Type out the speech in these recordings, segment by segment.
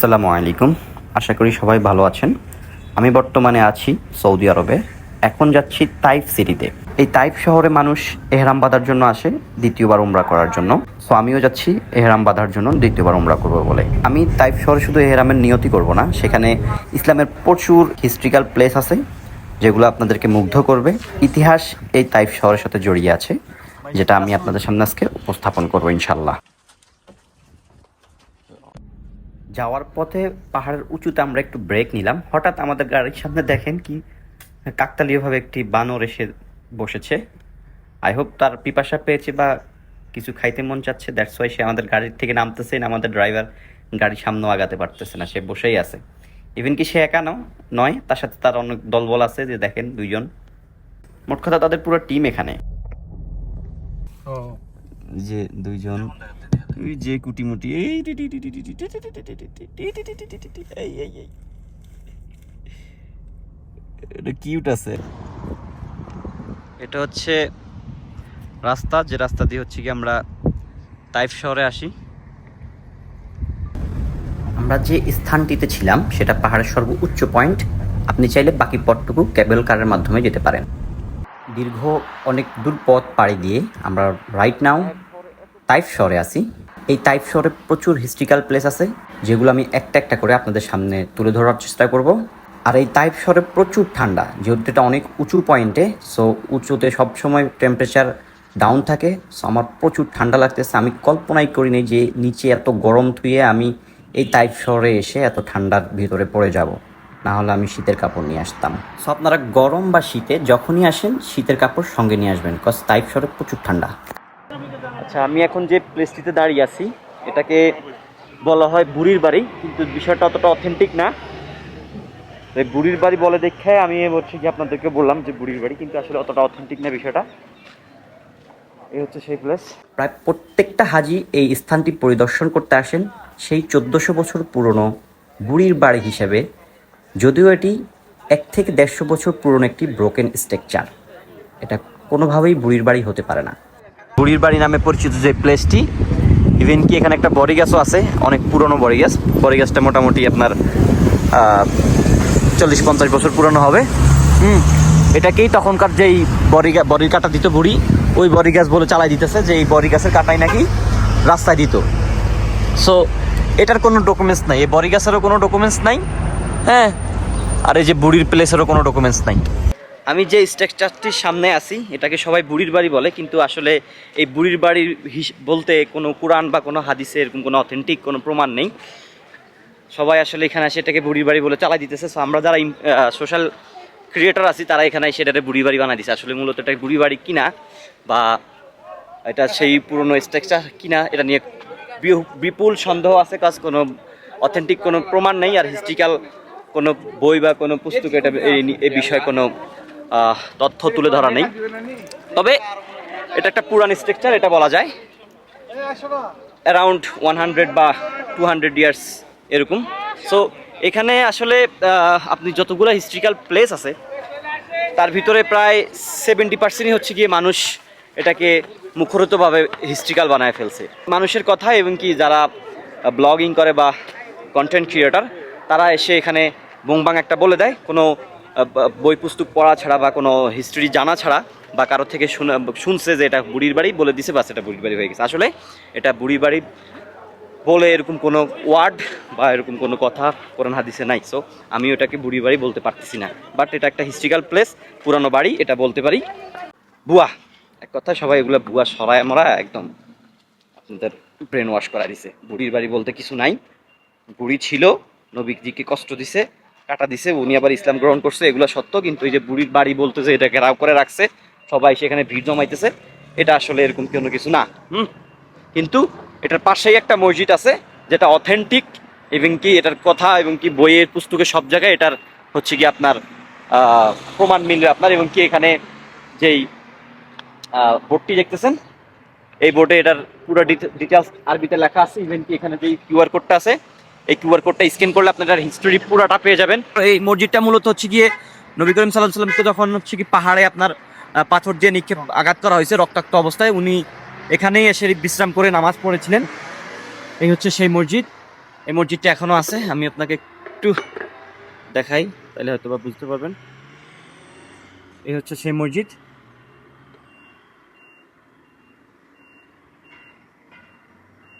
আসসালামু আলাইকুম। আশা করি সবাই ভালো আছেন। আমি বর্তমানে আছি সৌদি আরবে। এখন যাচ্ছি তাইফ সিটিতে। এই তাইফ শহরে মানুষ এহরাম বাঁধার জন্য আসে, দ্বিতীয়বার উমরা করার জন্য। সো আমিও যাচ্ছি এহরাম বাঁধার জন্য, দ্বিতীয়বার উমরা করব বলে। আমি তাইফ শহরে শুধু এহরামের নিয়তি করব না, সেখানে ইসলামের প্রচুর হিস্ট্রিক্যাল প্লেস আছে, যেগুলো আপনাদেরকে মুগ্ধ করবে। ইতিহাস এই তাইফ শহরের সাথে জড়িয়ে আছে, যেটা আমি আপনাদের সামনে আজকে উপস্থাপন করব ইনশাল্লাহ যাওয়ার পথে পাহাড়ের উঁচুতে আমরা একটু ব্রেক নিলাম। হঠাৎ আমাদের গাড়ির সামনে দেখেন কি কাকতালীয়ভাবে একটি বানর এসে বসেছে। আই হোপ তার পিপাসা পেয়েছে বা কিছু খাইতে মন চাচ্ছে দ্যাটস ওয়াই সে আমাদের গাড়ির থেকে নামতেছে না আমাদের ড্রাইভার গাড়ির সামনেও আগাতে পারতেছে না সে বসেই আছে। ইভেন কি সে একা নয় তার সাথে তার অনেক দলবল আছে যে দেখেন দুইজন। মোট কথা তাদের পুরো টিম এখানে। যে দুইজন ওই যে কুটিমুটি এই এটা কিউট আছে এটা হচ্ছে রাস্তা যে রাস্তা দিয়ে হচ্ছে কি আমরা তাইফ শহরে আসি আমরা যে স্থানটিতে ছিলাম সেটা পাহাড়ের সর্ব উচ্চ পয়েন্ট আপনি চাইলে বাকি পথটুকু ক্যাবেল কারের মাধ্যমে যেতে পারেন দীর্ঘ অনেক দূর পথ পাড়ি দিয়ে আমরা রাইট নাও তাইফ শহরে আসি এই টাইপ শহরে প্রচুর হিস্ট্রিক্যাল প্লেস আছে, যেগুলো আমি একটা একটা করে আপনাদের সামনে তুলে ধরার চেষ্টা করব। আর এই টাইপ শহরে প্রচুর ঠান্ডা, যেহেতু এটা অনেক উঁচু পয়েন্টে সো উঁচুতে সবসময় টেম্পারেচার ডাউন থাকে সো আমার প্রচুর ঠান্ডা লাগতেছে। আমি কল্পনাই করিনি যে নিচে এত গরম থুয়ে আমি এই টাইপ শহরে এসে এত ঠান্ডার ভিতরে পড়ে যাব। না হলে আমি শীতের কাপড় নিয়ে আসতাম। সো আপনারা গরম বা শীতে যখনই আসেন, শীতের কাপড় সঙ্গে নিয়ে আসবেন কজ তাইফ শহরে প্রচুর ঠান্ডা। আচ্ছা আমি এখন যে প্লেসটিতে দাঁড়িয়ে আছি, এটাকে বলা হয় বুড়ির বাড়ি, কিন্তু বিষয়টা অতটা অথেন্টিক না। বুড়ির বাড়ি বলে দেখে আমি হচ্ছে কি আপনাদেরকে বললাম যে বুড়ির বাড়ি, কিন্তু আসলে অতটা অথেন্টিক না বিষয়টা। এই হচ্ছে সেই প্লেস প্রায় প্রত্যেকটা হাজি এই স্থানটি পরিদর্শন করতে আসেন সেই চোদ্দোশো বছর পুরনো বুড়ির বাড়ি হিসেবে। যদিও এটি এক থেকে দেড়শো বছর পুরনো একটি ব্রোকেন স্ট্রাকচার এটা কোনোভাবেই বুড়ির বাড়ি হতে পারে না। বুড়ির বাড়ি নামে পরিচিত যে প্লেসটি ইভেন কি এখানে একটা বড়ি গাছও আছে, অনেক পুরনো বড়ি গাছ। বড়ি গাছটা মোটামুটি আপনার চল্লিশ পঞ্চাশ বছর পুরনো হবে। হুম, এটাকেই তখনকার যেই বড়ি বড়ির কাটা দিত বুড়ি, ওই বড়ি গাছ বলে চালাই দিতেছে, যে এই বড়ি গাছের কাটাই নাকি রাস্তায় দিত। সো এটার কোনো ডকুমেন্টস নাই, এই বড়ি গাছেরও কোনো ডকুমেন্টস নাই হ্যাঁ আর এই যে বুড়ির প্লেসেরও কোনো ডকুমেন্টস নাই। আমি যে স্ট্রাকচারটির সামনে আছি, এটাকে সবাই বুড়ির বাড়ি বলে, কিন্তু আসলে এই বুড়ির বাড়ির বলতে কোনো কোরআন বা কোনো হাদিসে এরকম কোনো অথেন্টিক কোনো প্রমাণ নেই। সবাই আসলে এখানে এসে এটাকে বুড়ির বাড়ি বলে চালাই দিতেছে। সো আমরা যারা সোশ্যাল ক্রিয়েটর আছি, তারা এখানে এসে এটাকে বুড়ি বাড়ি বানাই দিচ্ছে আসলে মূলত এটা বুড়ি বাড়ি কিনা বা এটা সেই পুরনো স্ট্রাকচার কিনা, এটা নিয়ে বিপুল সন্দেহ আছে। কাজ কোনো অথেন্টিক কোনো প্রমাণ নেই। আর হিস্ট্রিক্যাল কোনো বই বা কোনো পুস্তকে এটা এই বিষয়ে কোনো তথ্য তুলে ধরা নেই। তবে এটা একটা পুরান স্ট্রাকচার এটা বলা যায়। অ্যারাউন্ড ওয়ান হান্ড্রেড বা টু হান্ড্রেড ইয়ার্স এরকম। সো এখানে আসলে আপনি যতগুলো হিস্ট্রিক্যাল প্লেস আছে, তার ভিতরে প্রায় সেভেন্টি পার্সেন্টই হচ্ছে গিয়ে মানুষ এটাকে মুখরতভাবে হিস্ট্রিক্যাল বানায় ফেলছে। মানুষের কথা এবং কি যারা ব্লগিং করে বা কন্টেন্ট ক্রিয়েটার তারা এসে এখানে বংবাং একটা বলে দেয়। কোনো বই পুস্তক পড়া ছাড়া বা কোনো হিস্ট্রি জানা ছাড়া বা কারোর থেকে শুনে, শুনছে যে এটা বুড়ির বাড়ি বলে দিছে, বাস এটা বুড়ির বাড়ি হয়ে গেছে। আসলে এটা বুড়ির বাড়ি বলে এরকম কোনো ওয়ার্ড বা এরকম কোনো কথা কোরআন হাদিসে নাই। সো আমি ওটাকে বুড়ি বাড়ি বলতে পারতেছি না। বাট এটা একটা হিস্ট্রিক্যাল প্লেস পুরানো বাড়ি, এটা বলতে পারি। বুয়া, এক কথা, সবাই এগুলো বুয়া সরায় মরা একদম আপনাদের ব্রেন ওয়াশ করা দিছে। বুড়ির বাড়ি বলতে কিছু নাই। বুড়ি ছিল, নবীজিকে কষ্ট দিছে কাটা দিছে, উনি আবার ইসলাম গ্রহণ করছে, এগুলো সত্য, কিন্তু এই যে বুড়ির বাড়ি বলতে যে এটাকে রাও করে রাখছে, সবাই সেখানে ভিড় জমাইতেছে, এটা আসলে এরকম কোনো কিছু না, হুম? কিন্তু এটার পাশেই একটা মসজিদ আছে, যেটা অথেন্টিক এবং কি এটার কথা, এবং কি বইয়ের পুস্তকে সব জায়গায় এটার হচ্ছে কি আপনার প্রমাণ মিলবে আপনার, এবং কি এখানে যেই বোর্ডটি দেখতেছেন, এই বোর্ডে এটার পুরো ডিটেলস আরবিতে লেখা আছে ইভেন কি এখানে যেই কিউআর কোডটা আছে এই কিউআর কোডটা স্ক্যান করলে আপনারা হিস্টোরি পুরোটা পেয়ে যাবেন। এই মসজিদটা মূলত হচ্ছে গিয়ে নবী করিম সাল্লাহ সাল্লামকে যখন হচ্ছে কি পাহাড়ে আপনার পাথর দিয়ে নিক্ষেপ আঘাত করা হয়েছে রক্তাক্ত অবস্থায়, উনি এখানেই এসে বিশ্রাম করে নামাজ পড়েছিলেন। এই হচ্ছে সেই মসজিদ। এই মসজিদটা এখনও আছে। আমি আপনাকে একটু দেখাই, তাহলে হয়তো বা বুঝতে পারবেন। এই হচ্ছে সেই মসজিদ।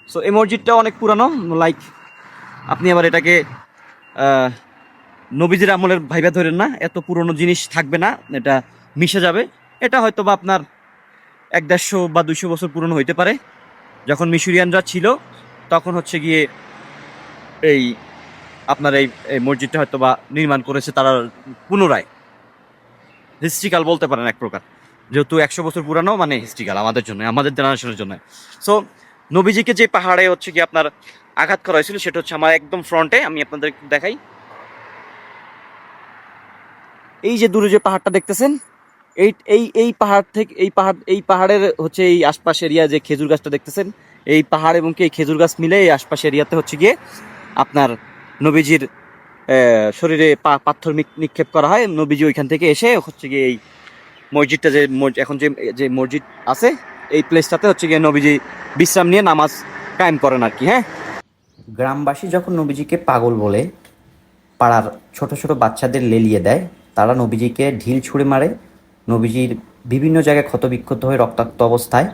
সো এই মসজিদটা অনেক পুরানো লাইক আপনি আবার এটাকে নবীজির আমলের ভাইবা ধরেন না, এত পুরনো জিনিস থাকবে না, এটা মিশে যাবে। এটা হয়তো বা আপনার এক দেড়শো বা দুশো বছর পুরনো হইতে পারে। যখন মিশরিয়ানরা ছিল, তখন হচ্ছে গিয়ে এই আপনার এই এই মসজিদটা হয়তো বা নির্মাণ করেছে তারা পুনরায়। হিস্ট্রিক্যাল বলতে পারেন এক প্রকার। যেহেতু একশো বছর পুরানো মানে হিস্ট্রিক্যাল আমাদের জন্য, আমাদের জেনারেশনের জন্য। সো নবীজিকে যে পাহাড়ে হচ্ছে কি আপনার আঘাত করা হয়েছিল, সেটা হচ্ছে আমার একদম ফ্রন্টে আমি আপনাদের দেখাই। এই যে দূরে যে পাহাড়টা দেখতেছেন, এই এই এই পাহাড় থেকে, এই পাহাড়, এই পাহাড়ের হচ্ছে এই আশপাশ এরিয়া যে খেজুর গাছটা দেখতেছেন, এই পাহাড় এবং কি এই খেজুর গাছ মিলে এই আশপাশ এরিয়াতে হচ্ছে গিয়ে আপনার নবীজির শরীরে পাথর নিক্ষেপ করা হয়। নবীজি ওইখান থেকে এসে হচ্ছে গিয়ে এই মসজিদটা যে এখন যে যে মসজিদ আছে, এই প্লেসটাতে হচ্ছে গিয়ে নবীজি বিশ্রাম নিয়ে নামাজ কায়েম করেন আর কি হ্যাঁ? গ্রামবাসী যখন নবীজিকে পাগল বলে পাড়ার ছোট ছোট বাচ্চাদের লেলিয়ে দেয়, তারা নবীজিকে ঢিল ছুঁড়ে মারে। নবীজির বিভিন্ন জায়গায় ক্ষতবিক্ষত হয়ে রক্তাক্ত অবস্থায়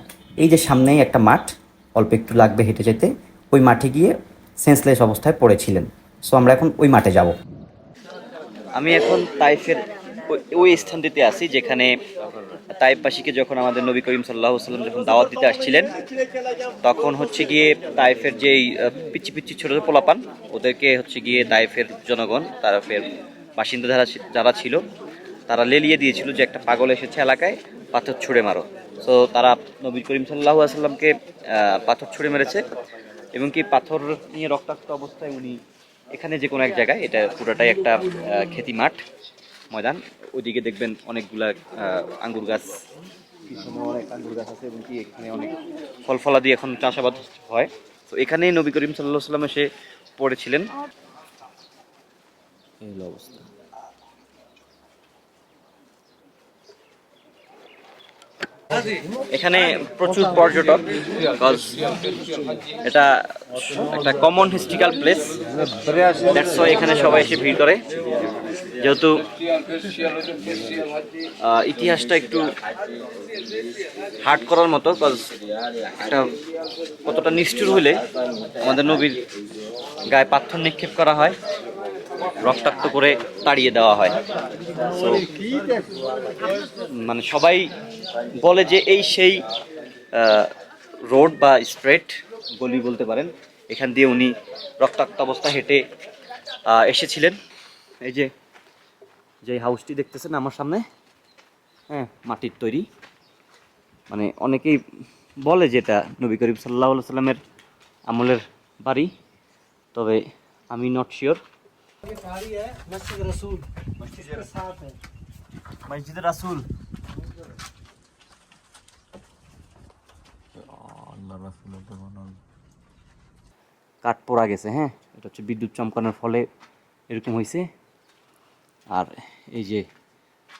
এই যে সামনেই একটা মাঠ, অল্প একটু লাগবে হেঁটে যেতে, ওই মাঠে গিয়ে সেন্সলেস অবস্থায় পড়েছিলেন। সো আমরা এখন ওই মাঠে যাব। আমি এখন তাইফের ওই- স্থানটিতে আছি যেখানে তাইফবাসীকে যখন আমাদের নবী করিম সাল্লাহ সাল্লাম যখন দাওয়াত দিতে আসছিলেন তখন হচ্ছে গিয়ে তাইফের যেই আহ, পিচ্ছি পিচ্ছি ছোট পোলাপান ওদেরকে হচ্ছে গিয়ে তাইফের জনগণ তাইফের বাসিন্দা যারা যারা ছিল তারা লেলিয়ে দিয়েছিল যে একটা পাগল এসেছে এলাকায় পাথর ছুঁড়ে মারো। সো তারা নবী করিম সাল্লাহ আসাল্লামকে পাথর ছুঁড়ে মেরেছে এবং কি পাথর নিয়ে রক্তাক্ত অবস্থায় উনি এখানে যে কোনো এক জায়গায় এটা পুরোটাই একটা খেতি মাঠ ময়দান ওইদিকে দেখবেন অনেকগুলা আঙ্গুর গাছ। অনেক আঙ্গুর গাছ আছে এবং কি এখানে অনেক ফল ফলাদি এখন চাষাবাদ হয়। তো এখানেই নবী করিম সাল্লাহ সাল্লাম এসে পড়েছিলেন। এই অবস্থা। এখানে প্রচুর পর্যটক এটা একটা common historical place that's why এখানে সবাই এসে ভিড় করে। যেহেতু ইতিহাসটা একটু হার্ড করার মতো একটা কতটা নিষ্ঠুর হলে আমাদের নবীর গায়ে পাথর নিক্ষেপ করা হয় রক্তাক্ত করে তাড়িয়ে দেওয়া হয়। So, মানে সবাই বলে যে এই সেই রোড বা স্ট্রেট গলি বলতে পারেন এখান দিয়ে উনি রক্তাক্ত অবস্থা হেঁটে এসেছিলেন। এই যে যে হাউসটি দেখতেছেন আমার সামনে হ্যাঁ মাটির তৈরি। মানে অনেকেই বলে যে এটা নবী করিম সাল্লাহ সাল্লামের আমলের বাড়ি তবে আমি নট শিওর রাসুল। কাঠ পড়া গেছে হ্যাঁ এটা হচ্ছে বিদ্যুৎ চমকানোর ফলে এরকম হয়েছে আর এই যে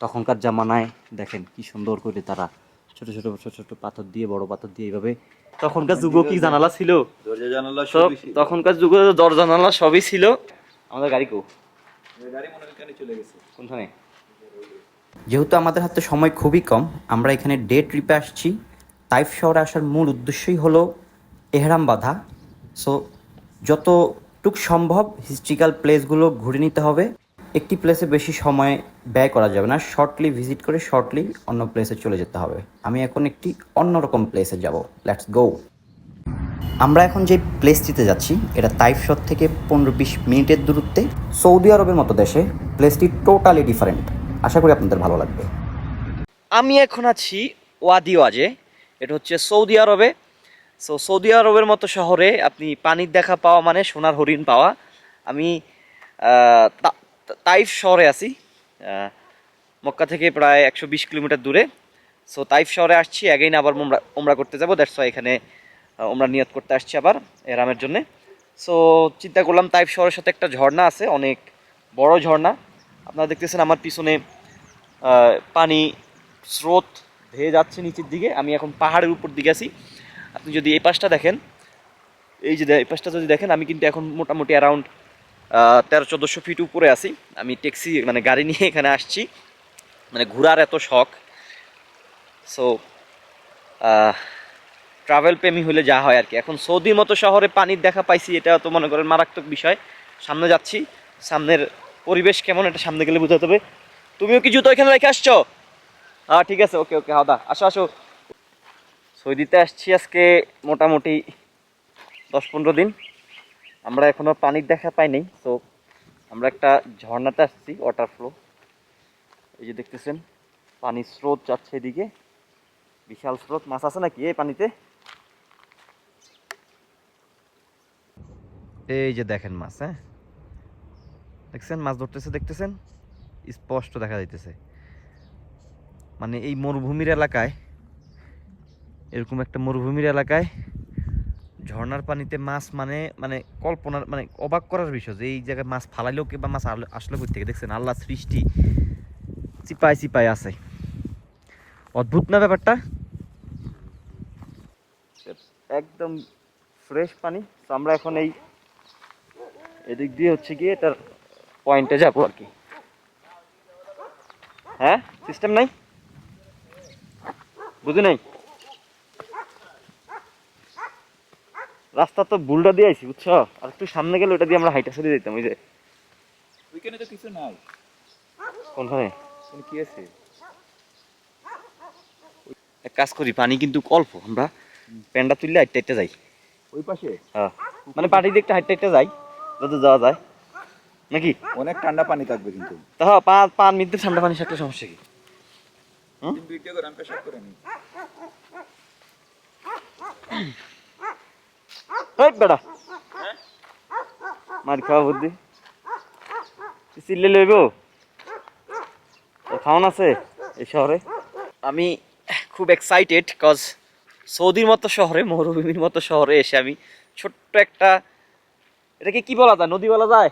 তখনকার জামানায় দেখেন কি সুন্দর করে তারা ছোট ছোট ছোট ছোট পাথর দিয়ে বড় পাথর দিয়ে এইভাবে তখনকার যুগ কি জানালা ছিল? দরজা জানালা সব তখনকার যুগে দরজা জানালা সবই ছিল। আমাদের গাড়ি কো? গাড়ি মনে চলে গেছে। কোনখানে? যেহেতু আমাদের হাতে সময় খুবই কম আমরা এখানে ডে ট্রিপে আসছি। তাইফ শহরে আসার মূল উদ্দেশ্যই হলো এহরাম বাঁধা। সো যতটুক সম্ভব হিস্ট্রিক্যাল প্লেসগুলো ঘুরে নিতে হবে। একটি প্লেসে বেশি সময় ব্যয় করা যাবে না। শর্টলি ভিজিট করে শর্টলি অন্য প্লেসে চলে যেতে হবে। আমি এখন একটি অন্যরকম প্লেসে যাব। লেটস গো আমরা এখন যে প্লেসটিতে যাচ্ছি, এটা তাইফ শহর থেকে পনেরো বিশ মিনিটের দূরত্বে সৌদি আরবের মতো দেশে। প্লেসটি টোটালি ডিফারেন্ট আশা করি আপনাদের ভালো লাগবে। আমি এখন আছি ওয়াদি ওয়াজে। এটা হচ্ছে সৌদি আরবে সো সৌদি আরবের মতো শহরে আপনি পানির দেখা পাওয়া মানে সোনার হরিণ পাওয়া। আমি তাইফ শহরে আছি। মক্কা থেকে প্রায় একশো বিশ কিলোমিটার দূরে। সো তাইফ শহরে আসছি। অ্যাগেইন আবার ওমরা ওমরা করতে যাব। দ্যাটস ওয়াই এখানে ওমরা নিয়ত করতে আসছি আবার এরামের জন্যে। সো চিন্তা করলাম তাইফ শহরের সাথে একটা ঝর্ণা আছে। অনেক বড় ঝর্ণা। আপনারা দেখতেছেন আমার পিছনে পানি স্রোত ধেয়ে যাচ্ছে নিচের দিকে। আমি এখন পাহাড়ের উপর দিকে আছি। আপনি যদি এই পাশটা দেখেন, এই যে এই পাশটা যদি দেখেন, আমি কিন্তু এখন মোটামুটি অ্যারাউন্ড তেরো, চোদ্দোশো ফিট উপরে আছি। আমি ট্যাক্সি মানে গাড়ি নিয়ে এখানে আসছি। মানে ঘোরার এত শখ। সো ট্রাভেল প্রেমী হলে যা হয় আর কি। এখন সৌদির মতো শহরে পানির দেখা পাইছি, এটা তো মনে করেন মারাত্মক বিষয়। সামনে যাচ্ছি, সামনের পরিবেশ কেমন এটা সামনে গেলে বোঝাতে হবে। তুমিও কি জুতো এখানে রেখে আসছো? হ্যাঁ ঠিক আছে ওকে ওকে হাওদা, আসো আসো। সৌদিতে আসছি আজকে মোটামুটি দশ পনেরো দিন। আমরা এখনও পানির দেখা পাইনি তো আমরা একটা ঝর্ণাতে আসছি ওয়াটার ফ্লো এই যে দেখতেছেন, পানির স্রোত যাচ্ছে এদিকে, বিশাল স্রোত। মাছ আছে নাকি এই পানিতে? এই যে দেখেন মাছ হ্যাঁ? দেখছেন, মাছ ধরতেছে, দেখতেছেন? স্পষ্ট দেখা যাইতেছে। মানে এই মরুভূমির এলাকায়, এরকম একটা মরুভূমির এলাকায় ঝর্ণার পানিতে মাছ মানে মানে কল্পনার মানে অবাক করার বিষয় যে এই জায়গায় মাছ ফালাইলেও কিংবা মাছ আসলে থেকে? দেখছেন আল্লাহ সৃষ্টি চিপায় চিপায় আছে। অদ্ভুত না ব্যাপারটা? একদম ফ্রেশ পানি। তো আমরা এখন এই এদিক দিয়ে হচ্ছে গিয়ে এটার পয়েন্টে যাব আর কি হ্যাঁ? সিস্টেম নাই? বুঝি নাই? রাস্তা তো বুলটা দিয়ে আইছি বুঝছ? আর একটু সামনে গেলে ওটা দিয়ে আমরা হাইটা চলে যেতাম ওই যে। ওইখানে তো কিছু নাই। কোনখানে? কোন কি আছে? এক কাজ করি পানি কিন্তু অল্প আমরা প্যান্ডা তুললে হাইটটা হাইটটা যাই। ওই পাশে? হ্যাঁ। মানে পাটি দিয়ে একটা হাইটটা হাইটটা যাই যত যাওয়া যায়। নাকি? অনেক ঠান্ডা পানি থাকবে কিন্তু। তা হ্যাঁ, পা পান মিদ্যে ঠান্ডা পানি থাকলে সমস্যা কি? হুম? ভিডিও করে আমি পেশাব করে নি মার খাওয়া বুদ্ধি লইব আছে এই শহরে আমি খুব এক্সাইটেড কজ সৌদির মতো শহরে মরুভূমির মতো শহরে এসে আমি ছোট্ট একটা এটাকে কি বলা যায় নদী বলা যায়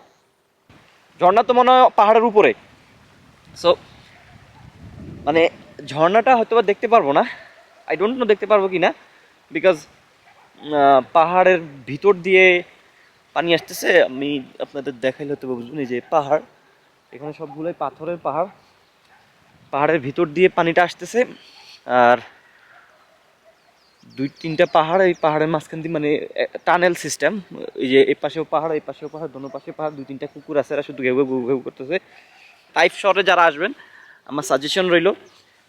ঝর্ণা তো মনে হয় পাহাড়ের উপরে সো মানে ঝর্ণাটা হয়তো দেখতে পারব না আই ডোন্ট নো দেখতে পারব কি না বিকজ পাহাড়ের ভিতর দিয়ে পানি আসতেছে। আমি আপনাদের দেখাইলে হয়তো বা বুঝবেন যে পাহাড়। এখানে সবগুলোই পাথরের পাহাড়। পাহাড়ের ভিতর দিয়ে পানিটা আসতেছে। আর দুই তিনটা পাহাড়, এই পাহাড়ের মাঝখান দিয়ে মানে টানেল সিস্টেম এই যে এই পাশেও পাহাড় এই পাশেও পাহাড়, দোনো পাশে পাহাড়, দুই তিনটা কুকুর আছে, এরা শুধু ঘেউ ঘেউ ঘেউ করতেছে। টাইপ শহরে যারা আসবেন, আমার সাজেশন রইল,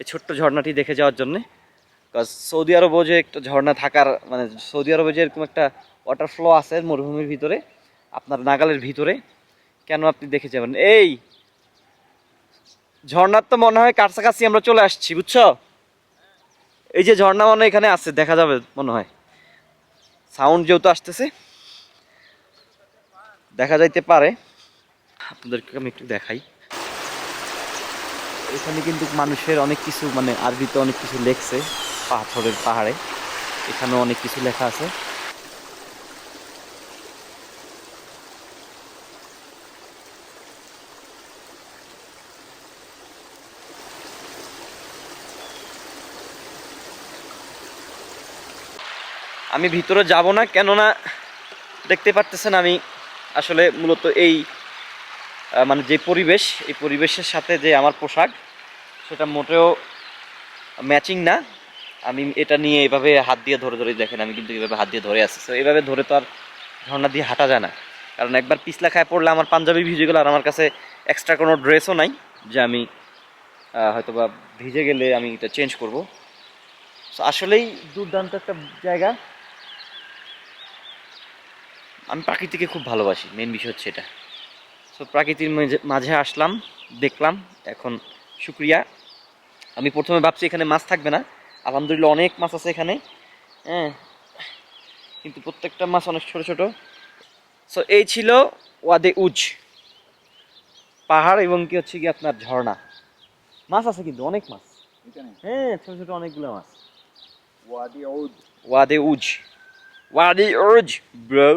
এই ছোট্ট ঝর্ণাটি দেখে যাওয়ার জন্যে। কাজ সৌদি আরবও যে একটা ঝর্ণা থাকার মানে সৌদি আরবে যে এরকম একটা ওয়াটার ফ্লো আছে মরুভূমির ভিতরে, আপনার নাগালের ভিতরে, কেন আপনি দেখে যাবেন? এই ঝর্ণার তো মনে হয় কাছাকাছি আমরা চলে আসছি, বুঝছ? এই যে ঝর্ণা মনে এখানে আছে, দেখা যাবে মনে হয়। সাউন্ড যেহেতু আসতেছে, দেখা যাইতে পারে। আপনাদেরকে আমি একটু দেখাই। এখানে কিন্তু মানুষের অনেক কিছু মানে আরবিতে অনেক কিছু লেখছে। পাথরের পাহাড়ে। এখানেও অনেক কিছু লেখা আছে। আমি ভিতরে যাব না, কেননা দেখতে পারতেছেন আমি আসলে মূলত এই মানে যে পরিবেশ, এই পরিবেশের সাথে যে আমার পোশাক, সেটা মোটেও ম্যাচিং না। আমি এটা নিয়ে এভাবে হাত দিয়ে ধরে ধরে দেখেন, আমি কিন্তু এভাবে হাত দিয়ে ধরে আছি। তো এভাবে ধরে তো আর ঝর্ণা দিয়ে হাঁটা যায় না। কারণ একবার পিছলা খায় পড়লে আমার পাঞ্জাবি ভিজে গেল আর আমার কাছে এক্সট্রা কোনো ড্রেসও নাই যে আমি হয়তো বা ভিজে গেলে আমি এটা চেঞ্জ করব। তো আসলেই দুর্দান্ত একটা জায়গা। আমি প্রাকৃতিকে খুব ভালোবাসি মেন বিষয় হচ্ছে এটা। সো প্রাকৃতির মাঝে আসলাম, দেখলাম, এখন শুক্রিয়া। আমি প্রথমে ভাবছি এখানে মাছ থাকবে না। আলহামদুলিল্লাহ অনেক মাছ আছে এখানে। হ্যাঁ কিন্তু প্রত্যেকটা মাছ অনেক ছোট ছোট। সো এই ছিল ওয়াদে উজ পাহাড় এবং কি হচ্ছে কি আপনার ঝর্ণা। মাছ আছে কিন্তু অনেক মাছ। হ্যাঁ ছোট ছোট অনেকগুলো মাছ। ওয়াদি আউদ ওয়াদে উজ। ওয়াদে উজ ব্রো